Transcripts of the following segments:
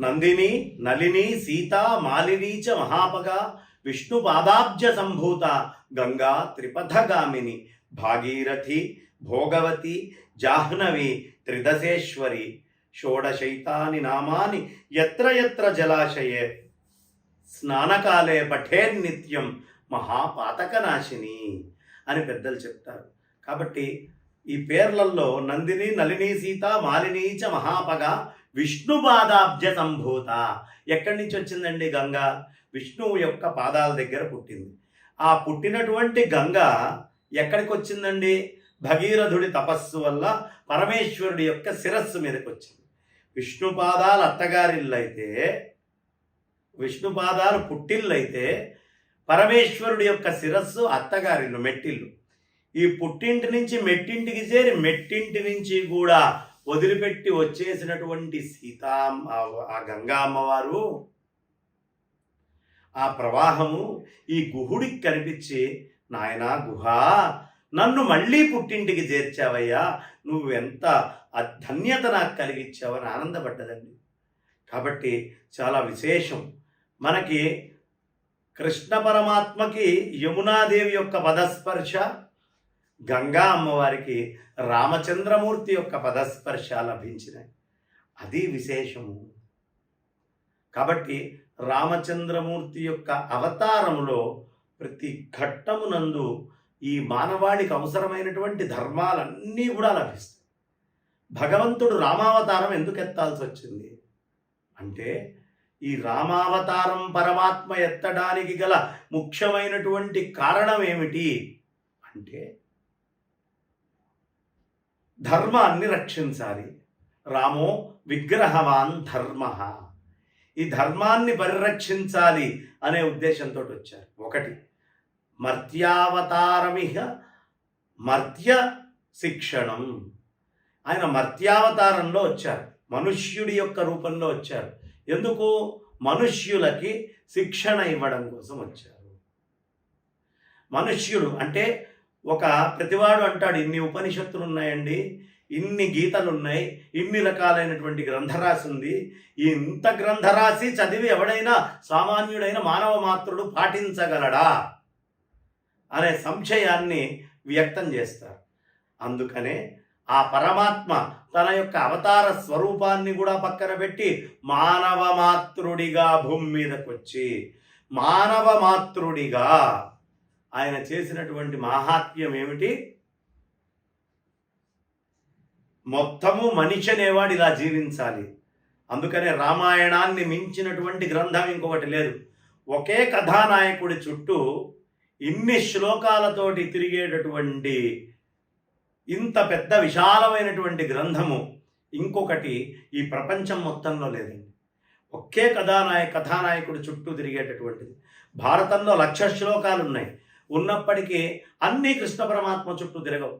నందిని నలిని సీత మాలిని చ మహాపగ విష్ణు పాదాబ్జ సంభూత గంగా త్రిపథగామిని భాగీరథి భోగవతి జాహ్నవి త్రిదశేశ్వరి షోడశైతాని నామాని ఎత్ర ఎత్ర జలాశయే స్నానకాలే పఠేర్నిత్యం మహాపాతకనాశిని అని పెద్దలు చెప్తారు. కాబట్టి ఈ పేర్లల్లో నందిని నలిని సీత మాలిని చ మహాపగ విష్ణు పాదాబ్జ సంభూత. ఎక్కడి నుంచి వచ్చిందండి గంగ? విష్ణువు యొక్క పాదాల దగ్గర పుట్టింది. ఆ పుట్టినటువంటి గంగ ఎక్కడికి వచ్చిందండి? భగీరథుడి తపస్సు వల్ల పరమేశ్వరుడి యొక్క శిరస్సు మీదకి వచ్చింది. విష్ణు పాదాలు అత్తగారిల్లు అయితే విష్ణు పాదాలు పుట్టిల్లు అయితే పరమేశ్వరుడి యొక్క శిరస్సు అత్తగారిల్లు మెట్టిల్లు ఈ పుట్టింటి నుంచి మెట్టింటికి చేరి మెట్టింటి నుంచి కూడా వదిలిపెట్టి వచ్చేసినటువంటి సీతా ఆ గంగా అమ్మవారు ఆ ప్రవాహము ఈ గుహుడికి కనిపించి నాయనా గుహ నన్ను మళ్ళీ పుట్టింటికి చేర్చావయ్యా. నువ్వెంత ధన్యత నాకు కలిగించావని ఆనందపడ్డదండి. కాబట్టి చాలా విశేషం. మనకి కృష్ణ పరమాత్మకి యమునాదేవి యొక్క పదస్పర్శ గంగా అమ్మవారికి రామచంద్రమూర్తి యొక్క పదస్పర్శ లభించినాయి. అది విశేషము. కాబట్టి రామచంద్రమూర్తి యొక్క అవతారములో ప్రతి ఘట్టమునందు ఈ మానవాళికి అవసరమైనటువంటి ధర్మాలన్నీ కూడా లభిస్తాయి. భగవంతుడు రామావతారం ఎందుకు ఎత్తాల్సి వచ్చింది? అంటే ఈ రామావతారం పరమాత్మ ఎత్తడానికి గల ముఖ్యమైనటువంటి కారణం ఏమిటి? అంటే ధర్మాన్ని రక్షించాలి. రామో విగ్రహవాన్ ధర్మ. ఈ ధర్మాన్ని పరిరక్షించాలి అనే ఉద్దేశంతో వచ్చారు. ఒకటి మర్త్యావతారమిహ మర్త్య శిక్షణం. ఆయన మర్త్యావతారంలో వచ్చారు. మనుష్యుడి యొక్క రూపంలో వచ్చారు. ఎందుకు? మనుష్యులకి శిక్షణ ఇవ్వడం కోసం వచ్చారు. మనుష్యుడు అంటే ఒక ప్రతివాడు అంటాడు ఇన్ని ఉపనిషత్తులు ఉన్నాయండి ఇన్ని గీతలు ఉన్నాయి ఇన్ని రకాలైనటువంటి గ్రంథరాశి ఉంది ఇంత గ్రంథరాశి చదివి ఎవడైనా సామాన్యుడైన మానవ మాత్రుడు పాటించగలడా? అనే సంశయాన్ని వ్యక్తం చేస్తారు. అందుకనే ఆ పరమాత్మ తన యొక్క అవతార స్వరూపాన్ని కూడా పక్కన పెట్టి మానవ మాతృడిగా భూమి మీదకొచ్చి మానవ మాతృడిగా ఆయన చేసినటువంటి మాహాత్మ్యం ఏమిటి? మొత్తము మనిషి అనేవాడు ఇలా జీవించాలి. అందుకనే రామాయణాన్ని మించినటువంటి గ్రంథం ఇంకొకటి లేదు. ఒకే కథానాయకుడి చుట్టూ ఇన్ని శ్లోకాలతోటి తిరిగేటటువంటి ఇంత పెద్ద విశాలమైనటువంటి గ్రంథము ఇంకొకటి ఈ ప్రపంచం మొత్తంలో లేదండి. ఒకే కథానాయ కథానాయకుడు చుట్టూ తిరిగేటటువంటిది. భారతంలో లక్ష శ్లోకాలు ఉన్నాయి ఉన్నప్పటికీ అన్నీ కృష్ణ పరమాత్మ చుట్టూ తిరగవు.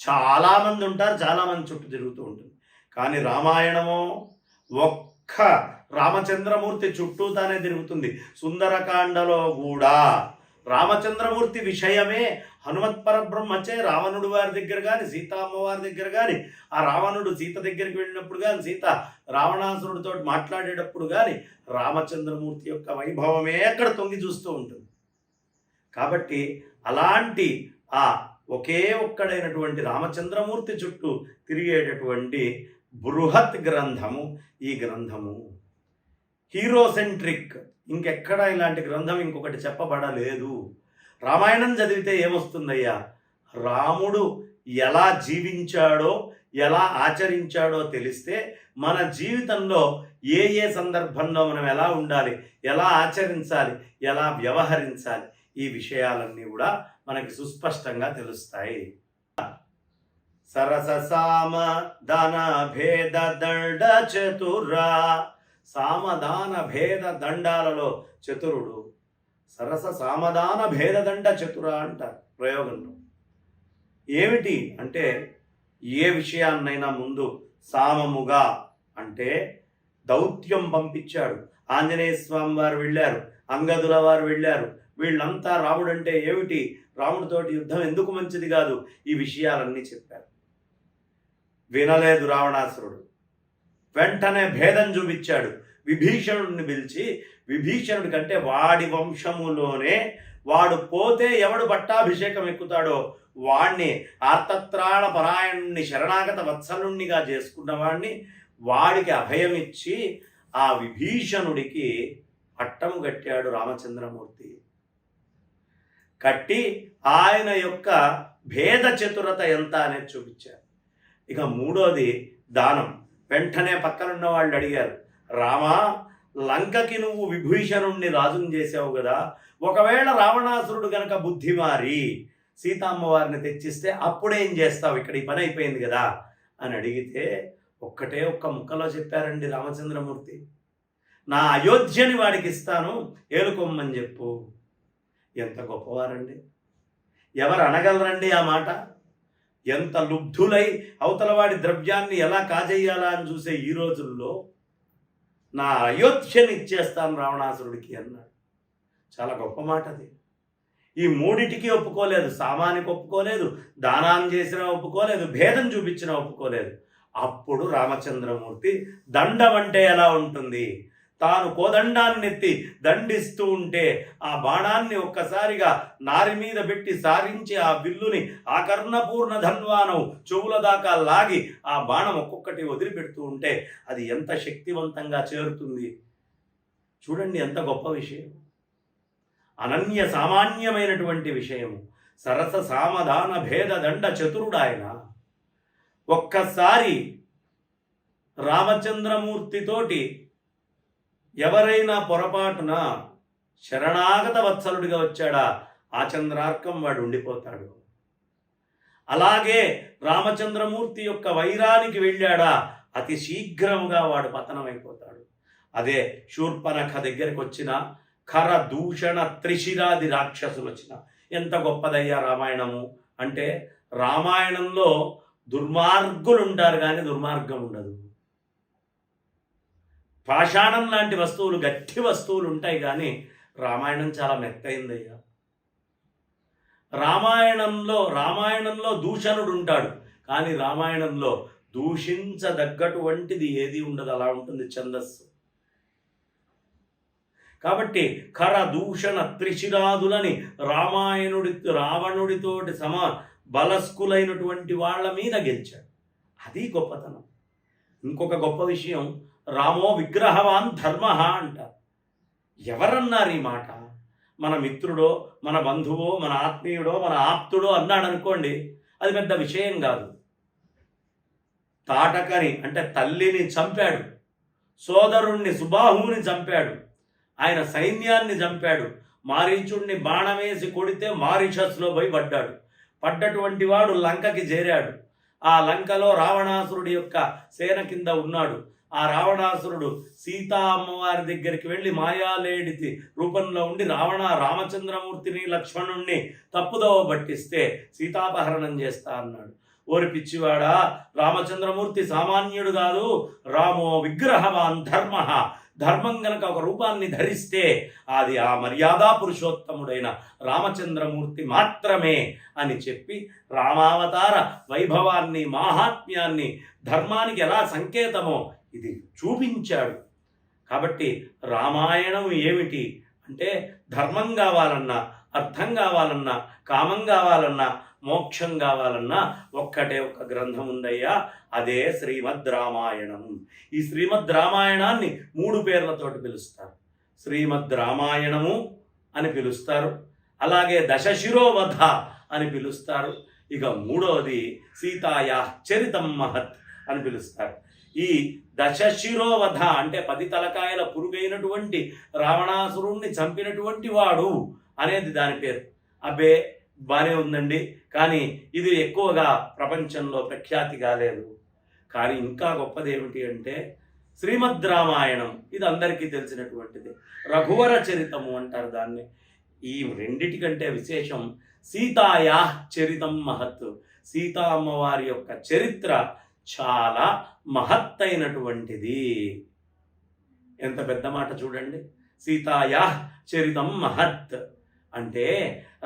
చాలామంది ఉంటారు చాలామంది చుట్టూ తిరుగుతూ ఉంటుంది. కానీ రామాయణము ఒక్క రామచంద్రమూర్తి చుట్టూ తానే తిరుగుతుంది. సుందరకాండలో కూడా. రామచంద్రమూర్తి విషయమే హనుమత్ పరబ్రహ్మచే రావణుడు వారి దగ్గర కానీ సీతామ్మవారి దగ్గర కానీ ఆ రావణుడు సీత దగ్గరికి వెళ్ళినప్పుడు కానీ సీత రావణాసురుడితో మాట్లాడేటప్పుడు కానీ రామచంద్రమూర్తి యొక్క వైభవమే అక్కడ తొంగి చూస్తూ ఉంటుంది. కాబట్టి అలాంటి ఆ ఒకే ఒక్కడైనటువంటి రామచంద్రమూర్తి చుట్టూ తిరిగేటటువంటి బృహత్ గ్రంథము ఈ గ్రంథము. హీరోసెంట్రిక్. ఇంకెక్కడ ఇలాంటి గ్రంథం ఇంకొకటి చెప్పబడలేదు. రామాయణం చదివితే ఏమొస్తుందయ్యా? రాముడు ఎలా జీవించాడో ఎలా ఆచరించాడో తెలిస్తే మన జీవితంలో ఏ ఏ సందర్భంలో మనం ఎలా ఉండాలి ఎలా ఆచరించాలి ఎలా వ్యవహరించాలి ఈ విషయాలన్నీ కూడా మనకి సుస్పష్టంగా తెలుస్తాయి. సరస సామ ధన భేద దండ చతురా సామదాన భేద దండాలలో చతురుడు. సరస సామదాన భేదదండ చతుర అంటారు ప్రయోగంలో. ఏమిటి అంటే ఏ విషయాన్నైనా ముందు సామముగా అంటే దౌత్యం పంపించాడు. ఆంజనేయ స్వామి వారు వెళ్ళారు అంగదుల వారు వెళ్ళారు వీళ్ళంతా రాముడంటే ఏమిటి? రాముడితోటి యుద్ధం ఎందుకు మంచిది కాదు? ఈ విషయాలన్నీ చెప్పారు. వినలేదు రావణాసురుడు. వెంటనే భేదం చూపించాడు. విభీషణుడిని పిలిచి విభీషణుడి కంటే వాడి వంశములోనే వాడు పోతే ఎవడు పట్టాభిషేకం ఎక్కుతాడో వాణ్ణి ఆర్తత్రాణ పరాయణుణ్ణి శరణాగత వత్సలుణ్ణిగా చేసుకున్న వాణ్ణి వాడికి అభయమిచ్చి ఆ విభీషణుడికి పట్టము కట్టాడు రామచంద్రమూర్తి. కట్టి ఆయన యొక్క భేద చతురత ఎంత అనేది చూపించారు. ఇక మూడోది దానం. వెంటనే పక్కనున్న వాళ్ళు అడిగారు రామా లంకకి నువ్వు విభీషణుణ్ణి రాజుని చేసావు కదా ఒకవేళ రావణాసురుడు గనక బుద్ధి మారి సీతామ్మవారిని తెచ్చిస్తే అప్పుడేం చేస్తావు? ఇక్కడ ఈ పని అయిపోయింది కదా. అని అడిగితే ఒక్కటే ఒక్క ముక్కలో చెప్పారండి రామచంద్రమూర్తి. నా అయోధ్యని వాడికి ఇస్తాను ఏలుకొమ్మని చెప్పు. ఎంత గొప్పవారండి? ఎవరు అనగలరండి ఆ మాట? ఎంత లుబ్ధులై అవతలవాడి ద్రవ్యాన్ని ఎలా కాజేయాలా అని చూసే ఈ రోజుల్లో నా అయోధ్యని ఇచ్చేస్తాను రావణాసురుడికి అన్నాడు. చాలా గొప్ప మాట అది. ఈ మూడిటికి ఒప్పుకోలేదు సామానికి ఒప్పుకోలేదు దానాన్ని చేసినా ఒప్పుకోలేదు భేదం చూపించినా ఒప్పుకోలేదు. అప్పుడు రామచంద్రమూర్తి దండం అంటే ఎలా ఉంటుంది? తాను కోదండాన్నిత్తి దండిస్తూ ఉంటే ఆ బాణాన్ని ఒక్కసారిగా నారి మీద పెట్టి సారించి ఆ బిల్లుని ఆ కర్ణపూర్ణ ధన్వానం చెవుల దాకా లాగి ఆ బాణం ఒక్కొక్కటి వదిలిపెడుతూ ఉంటే అది ఎంత శక్తివంతంగా చేరుతుంది. చూడండి ఎంత గొప్ప విషయం. అనన్య సామాన్యమైనటువంటి విషయము. సరస సామధాన భేద దండ చతురుడాయన. ఒక్కసారి రామచంద్రమూర్తితోటి ఎవరైనా పొరపాటున శరణాగత వత్సలుడిగా వచ్చాడా? ఆ చంద్రార్కం వాడు ఉండిపోతాడు. అలాగే రామచంద్రమూర్తి యొక్క వైరానికి వెళ్ళాడా? అతి శీఘ్రముగా వాడు పతనమైపోతాడు. అదే శూర్పనఖ దగ్గరికి వచ్చిన ఖర దూషణ త్రిశిరాది రాక్షసులు వచ్చిన ఎంత గొప్పదయ్యా రామాయణము! అంటే రామాయణంలో దుర్మార్గులు ఉంటారు కానీ దుర్మార్గం ఉండదు పాషాణం లాంటి వస్తువులు గట్టి వస్తువులు ఉంటాయి కానీ రామాయణం చాలా మెత్తయిందయ్యా రామాయణంలో రామాయణంలో దూషణుడు ఉంటాడు కానీ రామాయణంలో దూషించదగ్గటువంటిది ఏది ఉండదు అలా ఉంటుంది ఛందస్సు. కాబట్టి ఖర దూషణ త్రిశిరాదులని రామాయణుడి రావణుడితోటి సమా బలస్కులైనటువంటి వాళ్ళ మీద గెలిచాడు. అది గొప్పతనం. ఇంకొక గొప్ప విషయం రామో విగ్రహవాన్ ధర్మ అంటారు. ఎవరన్నారు ఈ మాట? మన మిత్రుడో మన బంధువో మన ఆత్మీయుడో మన ఆప్తుడో అన్నాడు అనుకోండి అది పెద్ద విషయం కాదు. తాటకని అంటే తల్లిని చంపాడు సోదరుణ్ణి సుబాహువుని చంపాడు ఆయన సైన్యాన్ని చంపాడు మారీచుణ్ణి బాణమేసి కొడితే మారిషస్లో పోయి పడ్డాడు. పడ్డటువంటి వాడు లంకకి చేరాడు. ఆ లంకలో రావణాసురుడి యొక్క సేన కింద ఉన్నాడు. ఆ రావణాసురుడు సీతా అమ్మవారి దగ్గరికి వెళ్ళి మాయాలేడితి రూపంలో ఉండి రావణ రామచంద్రమూర్తిని లక్ష్మణుణ్ణి తప్పుదోవ పట్టిస్తే సీతాపహరణం చేస్తా అన్నాడు. ఓరి పిచ్చివాడా రామచంద్రమూర్తి సామాన్యుడు కాదు రామో విగ్రహవాన్ ధర్మ. ధర్మం గనక ఒక రూపాన్ని ధరిస్తే అది ఆ మర్యాదా పురుషోత్తముడైన రామచంద్రమూర్తి మాత్రమే అని చెప్పి రామావతార వైభవాన్ని మాహాత్మ్యాన్ని ధర్మానికి ఎలా సంకేతమో ఇది చూపించాడు. కాబట్టి రామాయణం ఏమిటి? అంటే ధర్మం కావాలన్నా అర్థం కావాలన్నా కామం కావాలన్నా మోక్షం కావాలన్నా ఒక్కటే ఒక గ్రంథం ఉందయ్యా. అదే శ్రీమద్ రామాయణం. ఈ శ్రీమద్ రామాయణాన్ని మూడు పేర్లతోటి పిలుస్తారు. శ్రీమద్ రామాయణము అని పిలుస్తారు. అలాగే దశశిరోవధ అని పిలుస్తారు. ఇక మూడవది సీతాయా చరితం మహత్ అని పిలుస్తారు. ఈ దశశిరోవధ అంటే పది తలకాయల పురుగైనటువంటి రావణాసురుణ్ణి చంపినటువంటి వాడు అనేది దాని పేరు. అబ్బే బానే ఉందండి. కానీ ఇది ఎక్కువగా ప్రపంచంలో ప్రఖ్యాతి కాలేదు. కానీ ఇంకా గొప్పది ఏమిటి అంటే శ్రీమద్ రామాయణం ఇది అందరికీ తెలిసినటువంటిది. రఘువర చరితము అంటారు దాన్ని. ఈ రెండిటికంటే విశేషం సీతాయా చరితం మహత్. సీతా అమ్మవారి యొక్క చరిత్ర చాలా మహత్తైనటువంటిది. ఎంత పెద్ద మాట చూడండి. సీతాయా చరితం మహత్ అంటే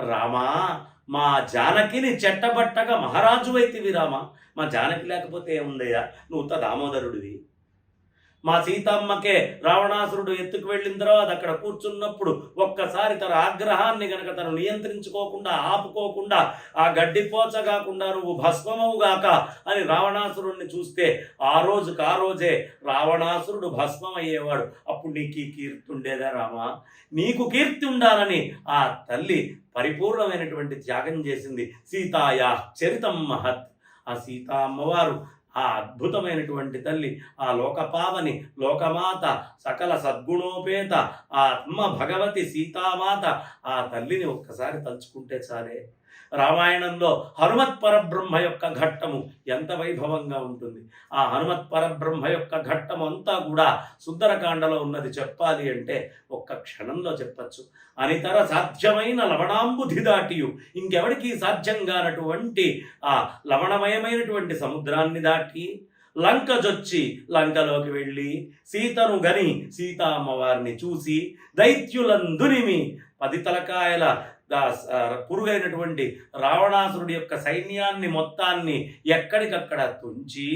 రామా మా జానకిని చెట్టబట్టగా మహారాజు అయితివి రామా. మా జానకి లేకపోతే ఏముందయ్యా? నువ్వు ఉత్త దామోదరుడివి. మా సీతమ్మకే రావణాసురుడు ఎత్తుకు వెళ్ళిన తర్వాత అక్కడ కూర్చున్నప్పుడు ఒక్కసారి తన ఆగ్రహాన్ని గనక తను నియంత్రించుకోకుండా ఆపుకోకుండా ఆ గడ్డిపోచ కాకుండా నువ్వు భస్మమవుగాక అని రావణాసురుణ్ణి చూస్తే ఆ రోజుకు ఆ రోజే రావణాసురుడు భస్మం అయ్యేవాడు అప్పుడు నీకు ఈ కీర్తి ఉండేదా రామా? నీకు కీర్తి ఉండాలని ఆ తల్లి పరిపూర్ణమైనటువంటి త్యాగం చేసింది. సీతాయా చరితం మహత్. ఆ సీతా అమ్మవారు ఆ అద్భుతమైనటువంటి తల్లి ఆ లోకపావని లోకమాత సకల సద్గుణోపేత ఆ అమ్మ భగవతి సీతామాత ఆ తల్లిని ఒక్కసారి తలుచుకుంటే చాలే. రామాయణంలో హనుమత్ పరబ్రహ్మ యొక్క ఘట్టము ఎంత వైభవంగా ఉంటుంది. ఆ హనుమత్ పరబ్రహ్మ యొక్క ఘట్టం అంతా కూడా సుందరకాండలో ఉన్నది చెప్పాలి అంటే ఒక్క క్షణంలో చెప్పచ్చు. అనితర సాధ్యమైన లవణాంబుధి దాటియు. ఇంకెవడికి సాధ్యం కానటువంటి ఆ లవణమయమైనటువంటి సముద్రాన్ని దాటి లంక జొచ్చి లంకలోకి వెళ్ళి సీతను గని సీతా అమ్మవారిని చూసి దైత్యులందునిమి పది తలకాయల పురుగైనటువంటి రావణాసురుడి యొక్క సైన్యాన్ని మొత్తాన్ని ఎక్కడికక్కడ తుంచి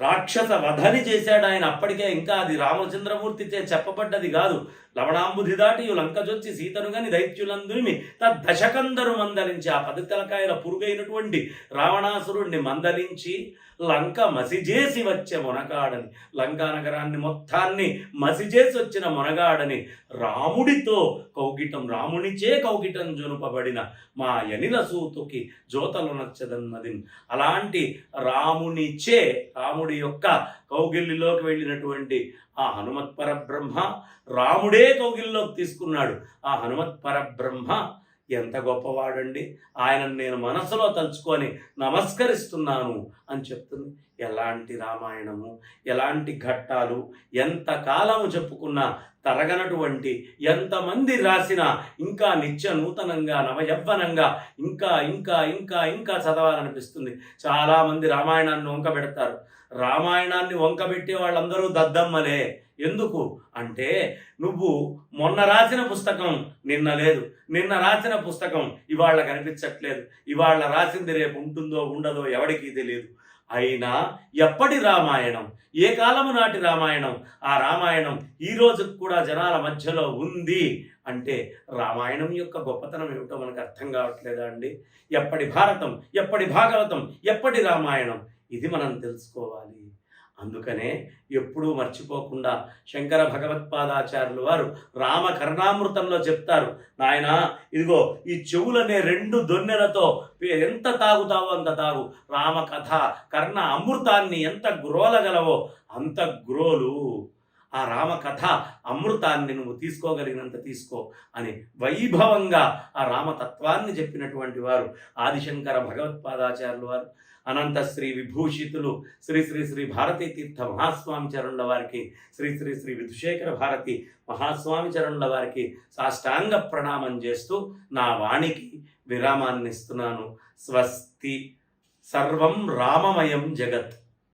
రాక్షస వధని చేశాడు ఆయన. అప్పటికే ఇంకా అది రామచంద్రమూర్తిచే చెప్పబడ్డది కాదు. లవణాంబుధి దాటి లంకజొచ్చి సీతను గని దైత్యులందుని తద్దశకందరు మందలించి ఆ పది తలకాయల పురుగైనటువంటి రావణాసురుణ్ణి మందలించి లంక మసిజేసి వచ్చే మొనగాడని లంకా నగరాన్ని మొత్తాన్ని మసిజేసి వచ్చిన మొనగాడని రాముడితో కౌగిటం రామునిచే కౌగిటం జొనుపబడిన మా యనిల సూతుకి జోతలు నచ్చదన్నది అలాంటి రామునిచే రాముడి యొక్క కౌగిలిలోకి వెళ్ళినటువంటి ఆ హనుమత్ పరబ్రహ్మ రాముడే కౌగిలిలోకి తీసుకున్నాడు. ఆ హనుమత్ పరబ్రహ్మ ఎంత గొప్పవాడండి? ఆయనను నేను మనసులో తలుచుకొని నమస్కరిస్తున్నాను అని చెప్తుంది. ఎలాంటి రామాయణము ఎలాంటి ఘట్టాలు ఎంత కాలము చెప్పుకున్నా తరగనటువంటి ఎంతమంది రాసినా ఇంకా నిత్య నూతనంగా నవయవ్వనంగా ఇంకా ఇంకా ఇంకా ఇంకా చదవాలనిపిస్తుంది. చాలామంది రామాయణాన్ని వంక పెడతారు. రామాయణాన్ని వంకబెట్టే వాళ్ళందరూ దద్దమ్మలే. ఎందుకు? అంటే నువ్వు మొన్న రాసిన పుస్తకం నిన్న లేదు. నిన్న రాసిన పుస్తకం ఇవాళ కనిపించట్లేదు. ఇవాళ రాసింది రేపు ఉంటుందో ఉండదో ఎవడికి తెలియదు. అయినా ఎప్పటి రామాయణం? ఏ కాలము నాటి రామాయణం? ఆ రామాయణం ఈ రోజుకు కూడా జనాల మధ్యలో ఉంది. అంటే రామాయణం యొక్క గొప్పతనం ఏమిటో మనకు అర్థం కావట్లేదా అండి? ఎప్పటి భారతం? ఎప్పటి భాగవతం? ఎప్పటి రామాయణం? ఇది మనం తెలుసుకోవాలి. అందుకనే ఎప్పుడూ మర్చిపోకుండా శంకర భగవత్పాదాచార్యులు వారు రామ కర్ణామృతంలో చెప్తారు నాయన ఇదిగో ఈ చెవులనే రెండు దొన్నెలతో ఎంత తాగుతావో అంత తాగు. రామ కథ కర్ణ అమృతాన్ని ఎంత గ్రోలగలవో అంత గ్రోలు. ఆ రామకథ అమృతాన్ని నువ్వు తీసుకోగలిగినంత తీసుకో అని వైభవంగా ఆ రామతత్వాన్ని చెప్పినటువంటి వారు ఆదిశంకర భగవత్పాదాచార్యులు వారు. అనంత శ్రీ విభూషితులు శ్రీ శ్రీ శ్రీ భారతీ తీర్థ మహాస్వామి చరణుల వారికి శ్రీ శ్రీ శ్రీ విధుశేఖర భారతి మహాస్వామి చరణుల వారికి సాష్టాంగ ప్రణామం చేస్తూ నా వాణికి విరామాన్ని ఇస్తున్నాను స్వస్తి. సర్వం రామమయం జగత్.